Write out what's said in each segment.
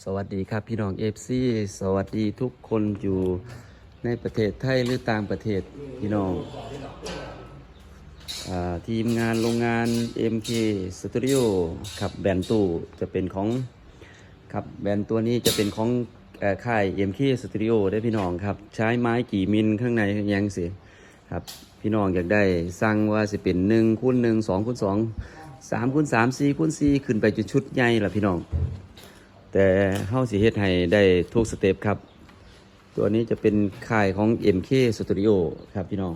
สวัสดีครับพี่น้องเอฟซีสวัสดีทุกคนอยู่ในประเทศไทยหรือต่างประเทศพี่น้องอทีมงานโรงงาน MK Studio ครับแบนตู้จะเป็นของครับแบนตัวนี้จะเป็นของเอ่อค่าย MK Studio ได้พี่น้องครับ ใช้ไม้กี่มิลข้างในยังสิครับพี่น้องอยากได้สั่งว่าสิเป็น1คูณ1 2คูณ2 3คูณ3 4คูณ4ขึ้นไปจนชุดใหญ่ละพี่น้อง แต่เฮาสิเฮ็ดให้ได้ทุกสเต็ปครับ ตัวนี้จะเป็นค่ายของ MK Studio ครับพี่น้อง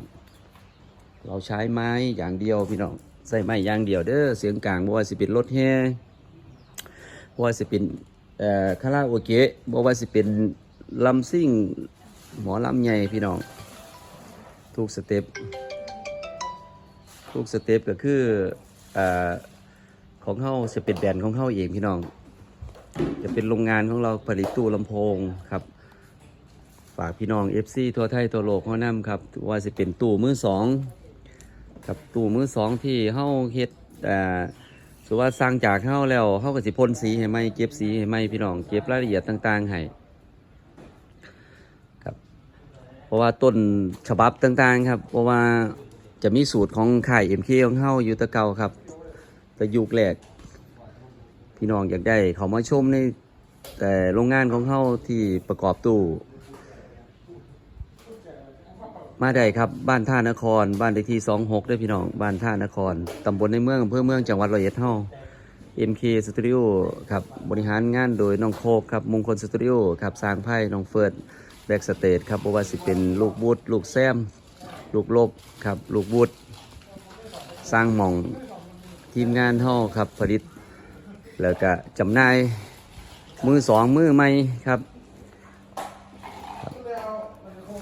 เราใช้ไม้อย่างเดียวพี่น้อง ใส่ไม้อย่างเดียวเด้อ เสียงกลางบ่ว่าสิเป็นรถแห่บ่ว่าสิเป็นเอ่อคาราโอเกะบ่ว่าสิเป็นลำซิ่ง หมอลำใหญ่พี่น้อง ทุกสเต็ปทุกสเต็ปก็คือเอ่อของเฮาจะเป็นแบรนด์ของเฮาเองพี่น้อง จะเป็นโรงงานของเราผลิตตู้ลำโพงครับ ฝากพี่น้อง FC ทั่วไทยทั่วโลกเขานำครับ ว่าจะเป็นตู้มือสองครับตู้มือสองที่เฮาเฮ็ดอ่าสมมุติว่าสร้างจากเฮาแล้วเฮาก็สิพ่นสีให้ไหมเก็บสีให้ไหมพี่น้องเก็บรายละเอียดต่าง ๆ ให้ครับ เพราะว่าต้นฉบับต่างๆครับ เพราะว่าจะมีสูตรของค่าย MK ของเฮาอยู่ตะเก่าครับแต่ยุคแรก พี่น้องอยากได้เขามาชมในแต่โรงงานของเขาที่ประกอบตู้ มาได้ครับบ้านท่านคร บ้านเลขที่ 26ด้วยพี่น้องบ้านท่านครตำบลในเมืองอำเภอเมืองจังหวัดร้อยเอ็ดเฮา MK Studio ครับบริหารงานโดยน้องโคกครับมงคลสตูดิโอครับสร้างไพ่น้องเฟิร์ดแบ็กสเตจครับเพราะว่าสิเป็นลูกบูดลูกแซม ลูกลบครับ ลูกบูดสร้างหม่องทีมงานเฮาครับผลิต แล้วก็จำหน่ายมือสองมือใหม่ครับ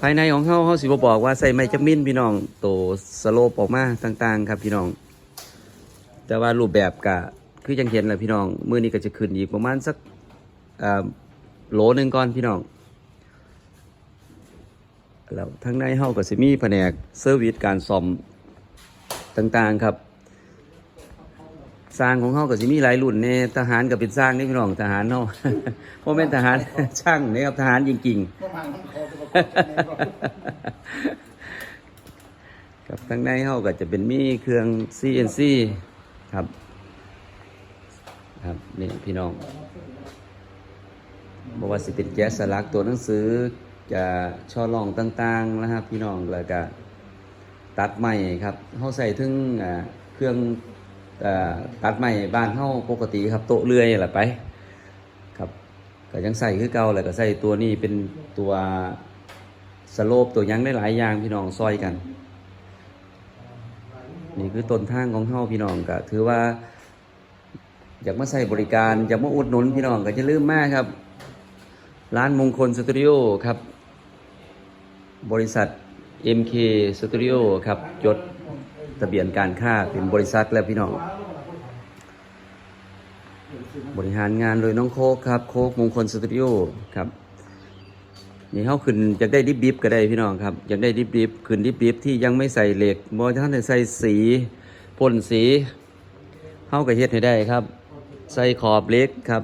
ภายในของเขาเขาสิบบอกว่าใส่ไม้จัมินพี่น้องโตสโลปออกมาต่างๆ ครับพี่น้อง แต่ว่ารูปแบบกะคือยังเห็นแหละพี่น้องมือนี้ก็จะขึ้นอีกประมาณสักโหลหนึ่งก่อนพี่น้องแล้วทั้งในเฮาก็สิมีแผนกเซอร์วิสการซ่อมต่างๆครับ สร้างของเขาก็สิมีหลายรุ่นเนี่ยทหารก็เป็นสร้างนี่พี่น้องทหารเนาะเพราะเป็นทหารช่างนี่ครับทหารจริงๆครับข้างในเขาก็จะเป็นมีเครื่อง CNC ครับ ครับนี่พี่น้องบอกว่าสิเป็นแก๊สสลักตัวหนังสือจะช่อรองต่างๆนะครับ พี่น้องแล้วก็ตัดใหม่ครับเขาใส่ถึงเครื่อง ตัดใหม่บ้านเขาปกติครับโต๊ะเลื่อยแหละไป ครับก็ยังใส่คือเก่าแหละก็ใส่ตัวนี้เป็นตัวสโลปตัวยังได้หลายอย่างพี่น้องซอยกัน นี่คือต้นทางของเฮาพี่น้องก็ถือว่า อยากมาใส่บริการอยากมาอุดหนุนพี่น้องก็จะลืมมากครับ ร้านมงคลสตูดิโอครับ บริษัท MK Studio ครับจด ทะเบียนการค้าเป็นบริษัทแล้วพี่น้อง บริหารงานโดยน้องโคกครับ โคกมงคลสตูดิโอครับนี่เขาขึ้นอยากได้ดิบดิบก็ได้พี่น้องครับอยากได้ดิบดิบขึ้นดิบดิบที่ยังไม่ใส่เหล็กบอท่านใส่สีพ่นสีเข้าก็เฮ็ดให้ได้ครับ ใส่ขอบเล็กครับ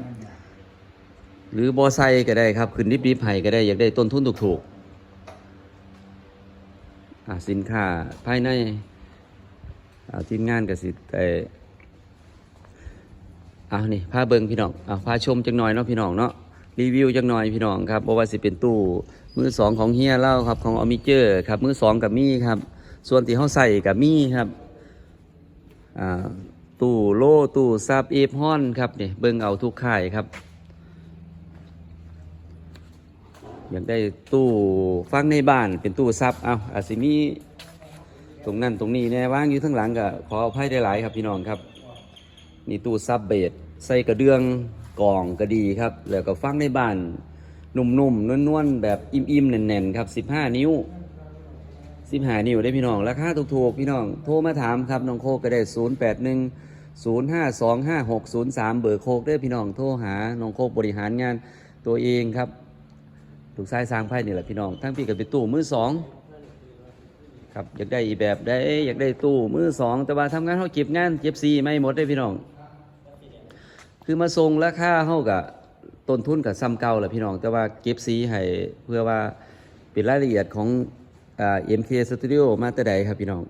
หรือบอใส่ก็ได้ครับขึ้นดิบดิบๆให้ก็ได้อยากได้ต้นทุนถูกๆสินค้าภายใน เอาทีมงานก็สิแต่อะนี่พาเบิงพี่น้องอะพาชมจังหน่อยเนาะพี่น้องเนาะรีวิวจังหน่อยพี่น้องครับเพราะว่าสิเป็นตู้มือสองของเฮียเล่าครับของอมิเจอร์ครับมือสองกับมี่ครับ ส่วนที่เขาใส่กับมี่ครับอ่าตู้โล่ตู้ซับเอฟฮอนครับนี่เบิงเอาทุกค่ายครับอยากได้ตู้ฟังในบ้านเป็นตู้ซับเอาอาจสิมี ตรงนั้นตรงนี้แน่ว่างอยู่ทั้งหลังก็ขออภัยได้หลายครับพี่น้องครับ นี่ตู้ซับเบสใส่กระเดื่องกล่องก็ดีครับ แล้วก็ฟังในบ้านนุ่มๆนวลๆแบบอิ่มๆแน่นๆครับ 15 นิ้ว 15 นิ้วได้พี่น้องราคาถูกๆพี่น้องโทรมาถามครับน้องโคกก็ได้ 081 0525603 เบอร์โคกได้พี่น้องโทรหาน้องโคกบริหารงานตัวเองครับถูกสายสร้างไพ่นี่แหละพี่น้องทั้งพี่กับเป็นตู้มือสอง ครับอยากได้อีแบบได้อยากได้ตู้มือสองแต่ว่าทำงานเขาเก็บงานเก็บซีไม่หมดได้พี่น้อง คือมาส่งราคาเขากับต้นทุนกับซ้ำเก่าแหละพี่น้อง แต่ว่าเก็บสีให้เพื่อว่าเป็นรายละเอียดของเอ่า MK Studio มาแต่ใดครับพี่น้อง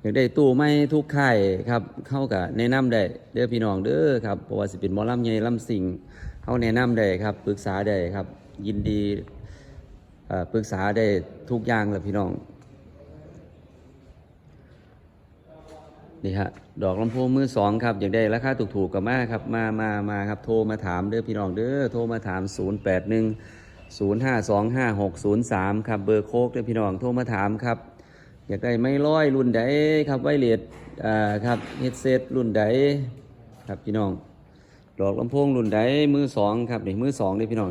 อยากได้ตู้ไม้ทุกค่ายครับเข้ากับแนะนำได้เด้อพี่น้องเด้อครับเพราะว่าสิเป็นมอลำใหญ่ลำสิงเข้าแนะนำได้ครับปรึกษาได้ครับ ยินดี ปรึกษาได้ทุกอย่างแหละพี่น้อง นี่ฮะ ดอกลำโพงมือสองครับอยากได้ราคาถูกๆกับมาครับ มามามาครับ โทรมาถามเด้อพี่น้องเด้อ โทรมาถาม 0 8 1 0 5 2 5 6 0 3ครับ เบอร์โคกเด้อพี่น้อง โทรมาถามครับ อยากได้ไม่ร้อยรุ่นใดครับ ไวเลสอ่าครับเฮดเซตรุ่นใดครับพี่น้องดอกลำโพงรุ่นใดมือสองครับนี่มือสองเด้อพี่น้อง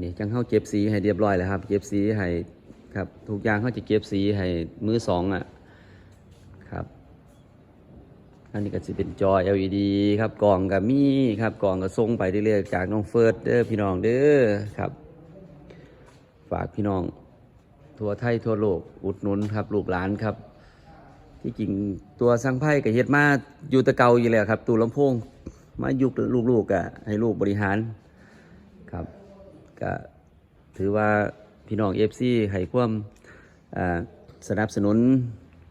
นี่จังเข้าเก็บสีให้เรียบร้อยแล้วครับ เก็บสีให้ครับทุกอย่างเขาจะเก็บสีให้มือสองอะครับอันนี้ก็จะเป็นจอ LED ครับกล่องกับมีครับกล่องก็ส่งไปเรื่อยๆจากน้องเฟิร์สเด้อพี่น้องเด้อครับ ฝากพี่น้องทั่วไทยทั่วโลกอุดหนุนครับลูกหลานครับ ที่จริงตัวสังไพ่กับเฮ็ดมาอยู่ตะเกาอยู่แล้วครับตูลำโพงมายุคลูกๆกะให้ลูกบริหารครับ ก็ถือว่าพี่น้องเอฟซีให้ความสนับสนุน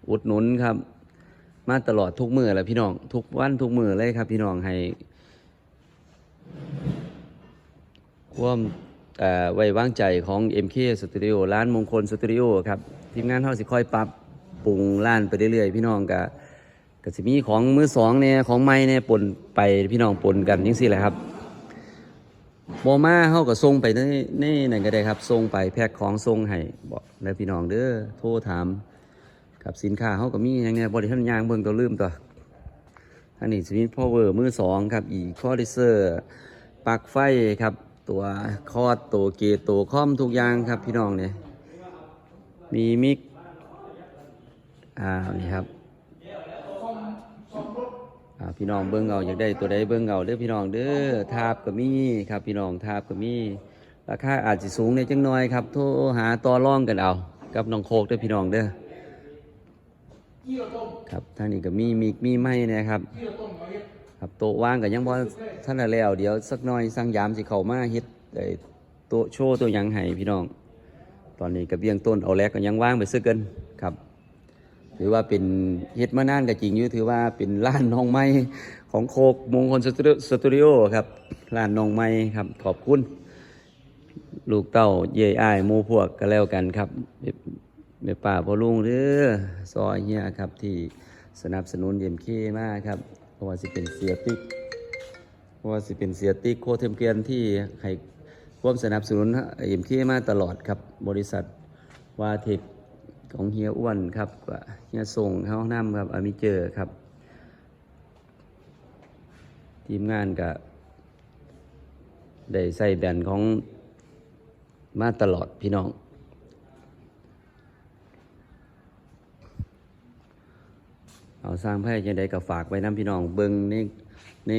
อุดหนุนครับ มาตลอดทุกมือแหละพี่น้องทุกวันทุกมือเลยครับ พี่น้องให้ความไว้วางใจของ MK Studio ร้านมงคลสตูดิโอครับทีมงานเฮาสิค่อยปรับปรุงร้านไปเรื่อยๆ พี่น้องก็ก็สิมีของมือสองเนี่ยของใหม่เนี่ยปนไปพี่น้องปนกันจังซี่แหละครับ บ่มาเฮาก็ส่งไปในในนั่นก็ได้ครับส่งไปแพ็คของส่งให้บอกแล้วพี่น้องเด้อโทรถามกับสินค้าเฮาก็มีอย่างเนี้ยบ่ได้ทันยางเบิ่งตัวลืมตัวอันนี้สวิตพาวเวอร์มือสองครับอีคอดิเซอร์ปลั๊กไฟครับ ตัวคอร์ดตัวเกตตัวคอมทุกอย่างครับพี่น้องเนี่ยมีมิกอ่านี่ครับ พี่น้องเบิ้งเอาอยากได้ตัวใดเบิ้งเอาเด้อพี่น้องเด้อทาบก็มีครับ พี่น้องทาบก็มีราคาอาจจะสูงในจังน้อยครับ โทรหาต่อร่องกันเอา กับน้องโคกเด้อพี่น้องเด้อครับทางนี้ก็มีมิกมีไม้นะครับครับโต๊ะว่างก็ยังบ่ท่านแล้ว เดี๋ยวสักหน่อยสั่งยามสิเข้ามาเฮ็ดไอ้โต๊ะโชว์ตัวยังให้พี่น้อง ตอนนี้ก็เบี้ยงต้นเอาแลกก็ยังว่างไปซื้อกันครับ ถือว่าเป็นเฮ็ดมานานก็จริงอยู่ถือว่าเป็นร้านน้องไม้ของโคกมงคลสตูดิโอครับร้านน้องไม้ครับขอบคุณ ลูกเต้าเย่อ้ายมูพวกก็แล้วกันครับแม่ป้าพ่อลุงเด้อซอยเฮียครับที่สนับสนุนเย็มเคมากครับเพราะว่าสิเป็นเสียติ๊กเพราะว่าสิเป็นเสียติ๊กโคเทมเกียนที่ให้ควมสนับสนุนเอ็มเคมาตลอดครับ บริษัทวาเทค ของเฮียอ้วนครับเฮียส่งเข้าน้ำครับอามิเจอครับ ทีมงานก็ได้ใส่แบนของมาตลอดพี่น้อง เอาสร้างไพ่ยังไดก็ฝากไว้น้ำพี่น้องเบิงในใน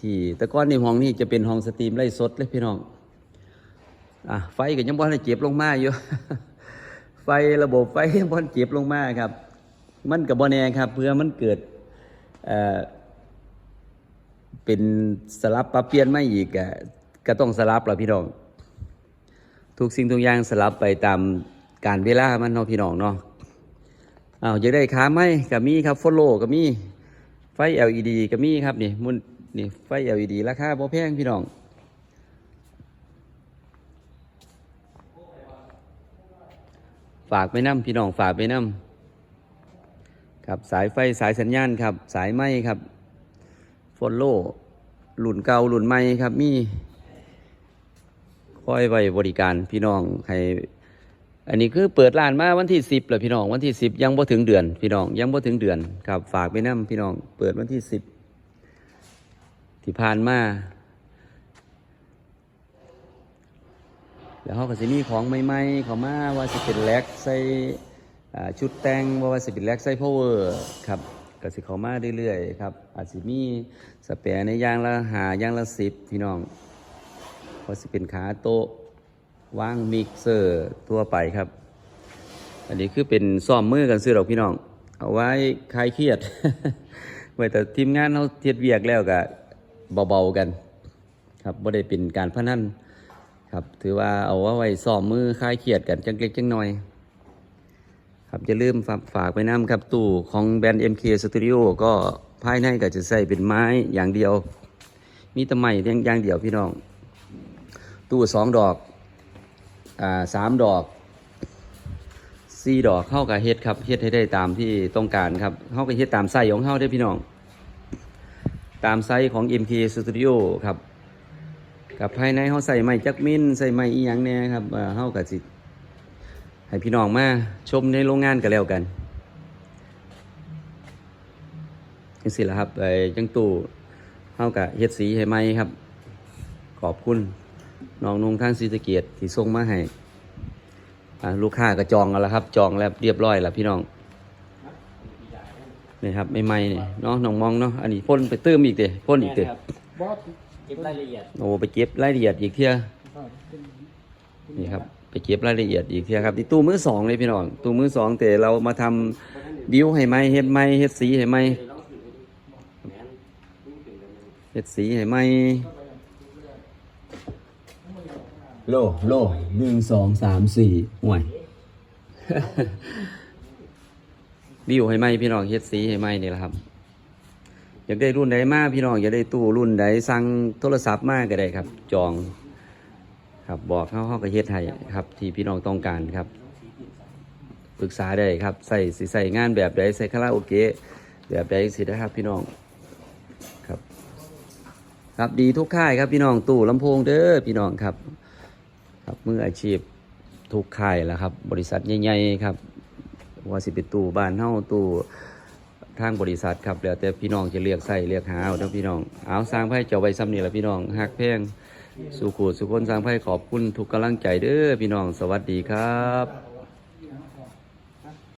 ที่แต่ก้อนในห้องนี้จะเป็นห้องสตรีมไล่สดเลยพี่น้อง อะไฟก็ยังบ่ได้เจ็บลงมาอยู่ ไฟระบบไฟยังบ่ทันเจ็บลงมาครับ มันกับบ่แนครับ เพื่อมันเกิดเอ่อเป็นสลับปรับเปลี่ยนไมาอีกอะก็ต้องสลับล่ะพี่น้อง ทุกสิ่งทุกอย่างสลับไปตามการเวลามันเนาะพี่น้องเนาะอ้าวอยากได้ขาไหมกับมีครับฟอลโล่กับมีไฟ LED กับมีครับนี่มุนนี่ไฟ LED ราคาบ่แพงพี่น้อง ฝากไปน้ำพี่น้องฝากไปน้ำครับสายไฟสายสัญญาณครับ สายไม้ครับฟอลโล่หลุนเก่าหลุนใหม่ครับ มีคอยไว้บริการพี่น้องให้อันนี้คือเปิดร้านมาวันที่สิบแหละพี่น้องวันที่สิบยังบ่ถึงเดือน พี่น้องยังบ่ถึงเดือนครับ ฝากไปนํพี่น้องเปิดวันที่สิบที่ผ่านมา แล้วเขาก็สิมีของใหม่ๆเขามาว่าสิเป็นแล็กใส่ชุดแต่งว่าว่าสิเป็นแล็กใส่พาวเวอร์ครับก็สิเขามาเรื่อยๆครับอาจสิมีสเปรในยางละหายางละสิบพี่น้องว่าสิเป็นขาโต๊ะวางมิกเซอร์ทั่วไปครับ อันนี้คือเป็นซ่อมมือกันซื้อหรอกพี่น้อง เอาไว้คลายเครียดไว้แต่ทีมงานเราเทียดเวียกแล้วก็เบาๆกัน ครับบ่ได้เป็นการพนัน ครับ ถือว่าเอาว่าไว้ซ้อมมือคลายเครียดกันจังเล็กจังน้อย ครับอย่าลืมฝากฝากไปน้ำครับตู้ของแบรนด์ MK Studio ก็ภายในก็จะใส่เป็นไม้อย่างเดียว มีตะไม้อย่างเดียวพี่น้อง ตู้สองดอกอ่าสามดอกสี่ดอกเข้ากับเฮ็ดครับเฮ็ดให้ได้ตามที่ต้องการครับเข้ากับเฮ็ดตามไซส้ของเข้าได้พี่น้อง ตามไซส์ของ MK Studio ครับ กับภายในเขาใส่ไม้จักมินใส่ไม้อีหยังเนี่ยครับเอ่อเขากับสิให้พี่น้องมาชมในโรงงานกันแล้วกันจังสิละครับไอ้จังตู้เขากับเฮ็ดสีให้ไหมครับ ขอบคุณน้องนุ่งทางศรีสะเกียที่ส่งมาให้ลูกค้าก็จองกันแล้วครับ จองแล้วเรียบร้อยแล้วพี่น้องนี่ครับไม่ไม่นี่เนาะน้องมองเนาะอันนี้พ่นไปเติมอีกเด้พ่นอีกเด้บ เก็บรายละเอียดโอ้ไปเก็บรายละเอียดอีกเที่ยนี่ครับไปเก็บรายละเอียดอีกเที่ยครับนี่ตู้มือสองเลยพี่น้องตู้มือสองแต่เรามาทำบิวให้ไหมเฮ็ดไหมเฮ็ดสีให้ไหมเฮ็ดสีให้ไหมโลโลหนึ่งสองสามสี่ห่วยบิวให้ไหมพี่น้องเฮ็ดสีให้ไหมนี่แหละครับ อยากได้รุ่นใดมาพี่น้องอยากได้ตู้รุ่นใดสั่งโทรศัพท์มาก็ได้ครับ จอง ครับบอกเขาเขาก็เฮ็ดให้ครับ ที่พี่น้องต้องการครับปรึกษาได้ครับใส่สิใส่งานแบบใดใส่คาราโอเกะแบบใดสินะครับ พี่น้องครับ ครับดีทุกค่ายครับพี่น้องตู้ลำโพงเด้อพี่น้องครับ ครับมืออาชีพทุกค่ายแล้วครับ บริษัทใหญ่ๆครับว่าสิเป็นตู้บ้านเฮ้าตู้ ทางบริษัทครับแล้วแต่พี่น้องจะเรียกใส่เรียกหาเอาเด้อพี่น้องเอาสร้างไพ่เจ้าใบซ้ำนี่แหละพี่น้องหักแพงสุขุสุคนสร้างไพ่ขอบคุณทุกกำลังใจเด้อพี่น้องสวัสดีครับ